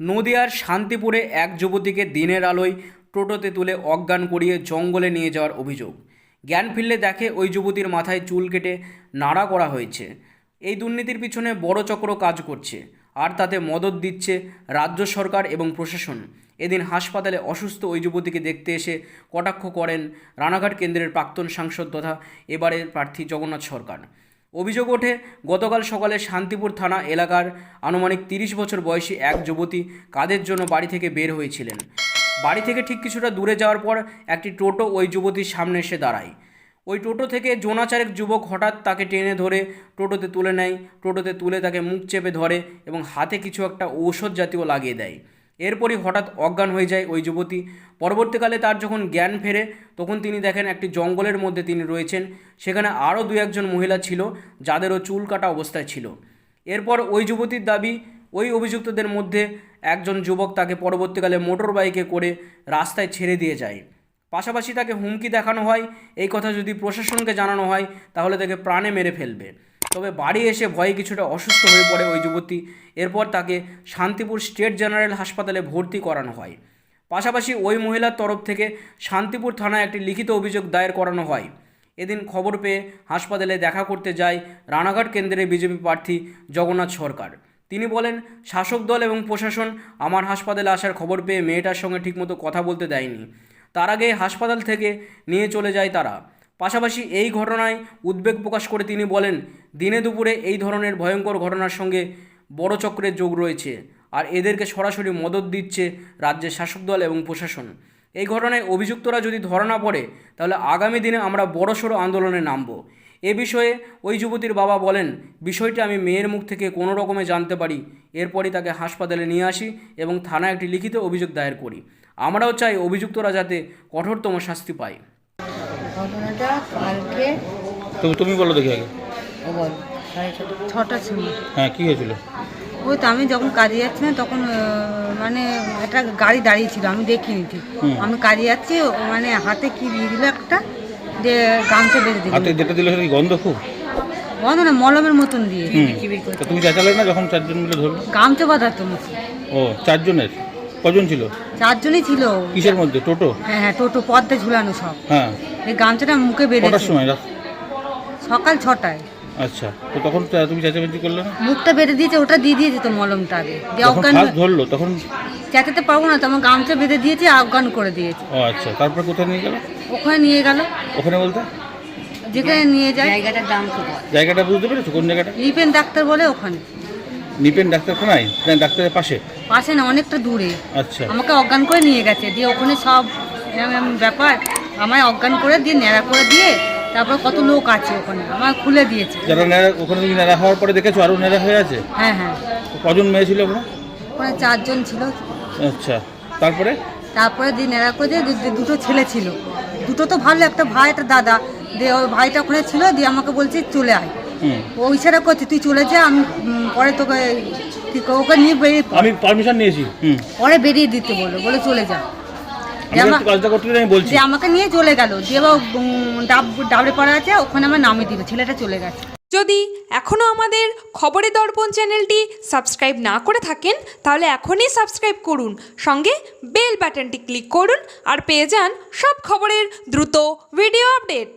নদিয়ার শান্তিপুরে এক যুবতীকে দিনের আলোয় টোটোতে তুলে অজ্ঞান করিয়ে জঙ্গলে নিয়ে যাওয়ার অভিযোগ। জ্ঞান ফিরলে দেখে ওই যুবতীর মাথায় চুল কেটে নাড়া করা হয়েছে। এই দুর্নীতির পিছনে বড় চক্র কাজ করছে আর তাতে মদত দিচ্ছে রাজ্য সরকার এবং প্রশাসন। এদিন হাসপাতালে অসুস্থ ওই যুবতীকে দেখতে এসে কটাক্ষ করেন রানাঘাট কেন্দ্রের প্রাক্তন সাংসদ তথা এবারের প্রার্থী জগন্নাথ সরকার। অভিযোগ ওঠে, গতকাল সকালে শান্তিপুর থানা এলাকার আনুমানিক তিরিশ বছর বয়সী এক যুবতী কাজের জন্য বাড়ি থেকে বের হয়েছিলেন। বাড়ি থেকে ঠিক কিছুটা দূরে যাওয়ার পর একটি টোটো ওই যুবতীর সামনে এসে দাঁড়ায়। ওই টোটো থেকে জোনাচারেক যুবক হঠাৎ তাকে টেনে ধরে টোটোতে তুলে নেয়। টোটোতে তুলে তাকে মুখ চেপে ধরে এবং হাতে কিছু একটা ঔষধ জাতীয় লাগিয়ে দেয়। এরপরই হঠাৎ অজ্ঞান হয়ে যায় ওই যুবতী। পরবর্তীকালে তার যখন জ্ঞান ফেরে, তখন তিনি দেখেন একটি জঙ্গলের মধ্যে তিনি রয়েছেন। সেখানে আরও দু একজন মহিলা ছিল, যাদেরও চুল কাটা অবস্থায় ছিল। এরপর ওই যুবতীর দাবি, ওই অভিযুক্তদের মধ্যে একজন যুবক তাকে পরবর্তীকালে মোটর বাইকে করে রাস্তায় ছেড়ে দিয়ে যায়। পাশাপাশি তাকে হুমকি দেখানো হয়। এই কথা যদি প্রশাসনকে জানানো হয়, তাহলে তাকে প্রাণে মেরে ফেলবে। তবে বাড়ি এসে ভয়ে কিছুটা অসুস্থ হয়ে পড়ে ওই যুবতী। এরপর তাকে শান্তিপুর স্টেট জেনারেল হাসপাতালে ভর্তি করানো হয়। পাশাপাশি ওই মহিলার তরফ থেকে শান্তিপুর থানায় একটি লিখিত অভিযোগ দায়ের করানো হয়। এদিন খবর পেয়ে হাসপাতালে দেখা করতে যায় রানাঘাট কেন্দ্রের বিজেপি প্রার্থী জগন্নাথ সরকার। তিনি বলেন, শাসক দল এবং প্রশাসন আমার হাসপাতালে আসার খবর পেয়ে মেয়েটার সঙ্গে ঠিকমতো কথা বলতে দেয়নি। তার আগে হাসপাতাল থেকে নিয়ে চলে যায় তারা। পাশাপাশি এই ঘটনায় উদ্বেগ প্রকাশ করে তিনি বলেন, দিনে দুপুরে এই ধরনের ভয়ঙ্কর ঘটনার সঙ্গে বড় চক্রের যোগ রয়েছে আর এদেরকে সরাসরি মদত দিচ্ছে রাজ্যের শাসক দল এবং প্রশাসন। এই ঘটনায় অভিযুক্তরা যদি ধরা না পড়ে, তাহলে আগামী দিনে আমরা বড়সড় আন্দোলনে নামব। এ বিষয়ে ওই যুবতীর বাবা বলেন, বিষয়টি আমি মেয়ের মুখ থেকে কোনো রকমে জানতে পারি। এরপরই তাকে হাসপাতালে নিয়ে আসি এবং থানায় একটি লিখিত অভিযোগ দায়ের করি। আমরাও চাই অভিযুক্তরা যাতে কঠোরতম শাস্তি পায়। ঘটনাটা কালকে তুমি তুমি বলো দেখি আগে। ও বল। ছটা ছটার সময়। হ্যাঁ কি হয়েছিল? ওই তো আমি যখন কাজে যাচ্ছিলাম তখন মানে একটা গাড়ি দাঁড়িয়ে ছিল আমি দেখিনি ঠিক। আমি কাজে যাচ্ছি মানে হাতে কি দিয়ে দিল একটা যে গামছা বেঁধে দিল। হাতে যেটা দিল সেটা গন্ধ খুব? বন্ধ না মলমের মতন দিয়ে। তুমি চেঁচালে না যখন চারজন মিলে ধরলো? গামছা বাঁধাতো মুখে ও চারজনের? কজন ছিল? চারজনই ছিল। কিসের মধ্যে? টোটো? হ্যাঁ হ্যাঁ টোটো পদ্মে ঝুলানো সব। হ্যাঁ। এই গামছাটা মুখে কটার বেঁধেছে সময়? রাত সকাল ছটায়। আচ্ছা তো তখন তা- তুমি চেঁচামেচি করলে না? মুখটা বেঁধে দিয়েছে ওটা দিয়ে দিয়েছে তো মলমটা আগে। দিয়ে যখন অজ্ঞান ফার্স্ট ধরলো তখন চেঁচাতে পারব না তো আমার গামছা বেঁধে দিয়েছে অজ্ঞান করে দিয়েছে। ও আচ্ছা তারপর কোথায় নিয়ে গেল? ওখানে নিয়ে গেল। ওখানে বলতে? যেখানে নিয়ে যায়। জায়গাটার দাম জায়গাটা বুঝতে পেরেছ? কোন জায়গাটা? লিপেন ডাক্তার বলে ওখানে। নিপেন ডাক্তারখানায়? না ডাক্তারের পাশে? পাশে না অনেকটা দূরে। আচ্ছা। আমাকে অজ্ঞান করে নিয়ে গেছে দিয়ে ওখানে সব এরম ব্যাপার আমায় অজ্ঞান করে দিয়ে ন্যাড়া করে দিয়ে তারপর কত লোক আছে ওখানে আমার খুলে দিয়েছে। যারা নেড়া ওখানে তুমি নেড়া হওয়ার পরে দেখেছ আরও নেড়া হয়ে আছে? হ্যাঁ হ্যাঁ। কজন মেয়ে ছিল ওখানে? ওখানে চারজন ছিল। আচ্ছা তারপরে? তারপরে দিয়ে ন্যাড়া করে দিয়ে দু- দুটো ছেলে ছিল। দুটো তো ভালো একটা ভাই একটা দাদা। দিয়ে ওই ভাইটা ওখানে ছিল দিয়ে আমাকে বলছে চলে আয়। ও ইশারা করছে তুই চলে যা আমি পরে তোকে কি ওকে নিয়ে বেরিয়ে। আমি পারমিশন নিয়েছি। হুম। পরে বেরিয়ে দিতে বলল বলে চলে যা। যে আমাকে নিয়ে চলে গেল আবার ডাব ডাবড়ে পড়া আছে ওখানে আমার নামিয়ে দিল ছেলেটা চলে গেছে। যদি এখনও আমাদের খবরের দর্পণ চ্যানেলটি সাবস্ক্রাইব না করে থাকেন তাহলে এখনই সাবস্ক্রাইব করুন। সঙ্গে বেল বাটনটি ক্লিক করুন আর পেয়ে যান সব খবরের দ্রুত ভিডিও আপডেট।